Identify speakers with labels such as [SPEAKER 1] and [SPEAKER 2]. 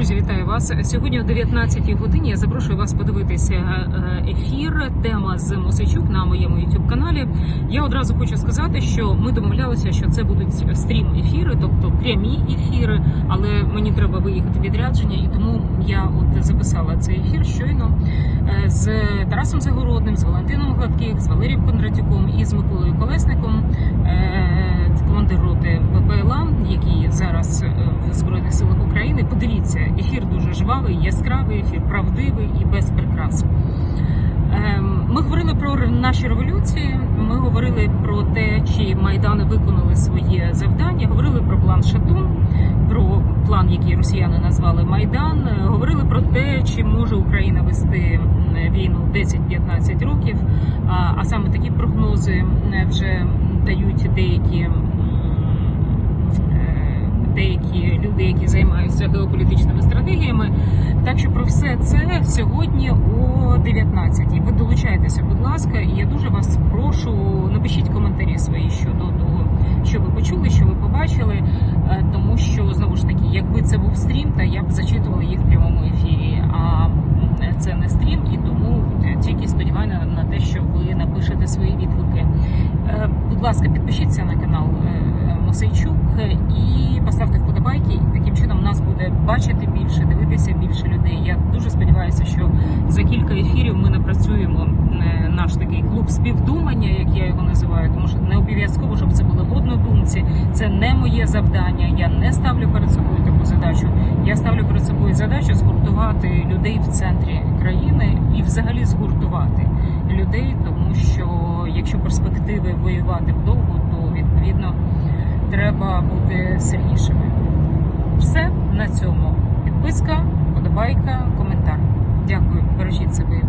[SPEAKER 1] Друзі, вітаю вас. Сьогодні о 19-й годині я запрошую вас подивитися е, ефір. Тема з Мосичук на моєму youtube каналі. Я одразу хочу сказати, що ми домовлялися, що це будуть стрім ефіри, тобто прямі ефіри. Але мені треба виїхати відрядження, і тому я от записала цей ефір щойно е, з Тарасом Загородним, з Валентином Гладких, з Валерієм Кондратюком і з Миколою Колесником. Е, командир роти жвавий, яскравий, ефір правдивий і без прикрас. Ем, Ми говорили про наші революції. Ми говорили про те, чи майдани виконали своє завдання. Говорили про план Шатун, про план, який росіяни назвали Майдан. Е, Говорили про те, чи може Україна вести війну 10-15 років. А, саме такі прогнози е, вже дають деякі. Люди, які займаються геополітичними стратегіями, так що про все це сьогодні о 19 Ви долучайтеся, будь ласка, і я дуже вас прошу, напишіть коментарі свої щодо того, що ви почули, що ви побачили. е, Тому що знову ж таки, якби це був стрім, та я б зачитувала їх в прямому ефірі. А це не стрім, і тому тільки сподівання на те, що ви напишете свої відгуки. Е, Будь ласка, підпишіться на канал е, Мосейчук е, і поставте вподобайки. І таким чином нас буде бачити більше, дивитися більше людей. Я дуже сподіваюся, що за кілька ефірів ми напрацюємо е, наш такий клуб співдумання, як я його називаю, тому що не обов'язково, щоб це були однодумці. Це не моє завдання. Я не ставлю перед собою таку задачу. Я ставлю перед собою задачу згуртувати людей в центрі країни і взагалі згуртувати людей, тому що якщо перспективи воювати вдовго, то відповідно треба бути сильнішими. Все на цьому. Підписка, вподобайка, коментар. Дякую, бережіть себе.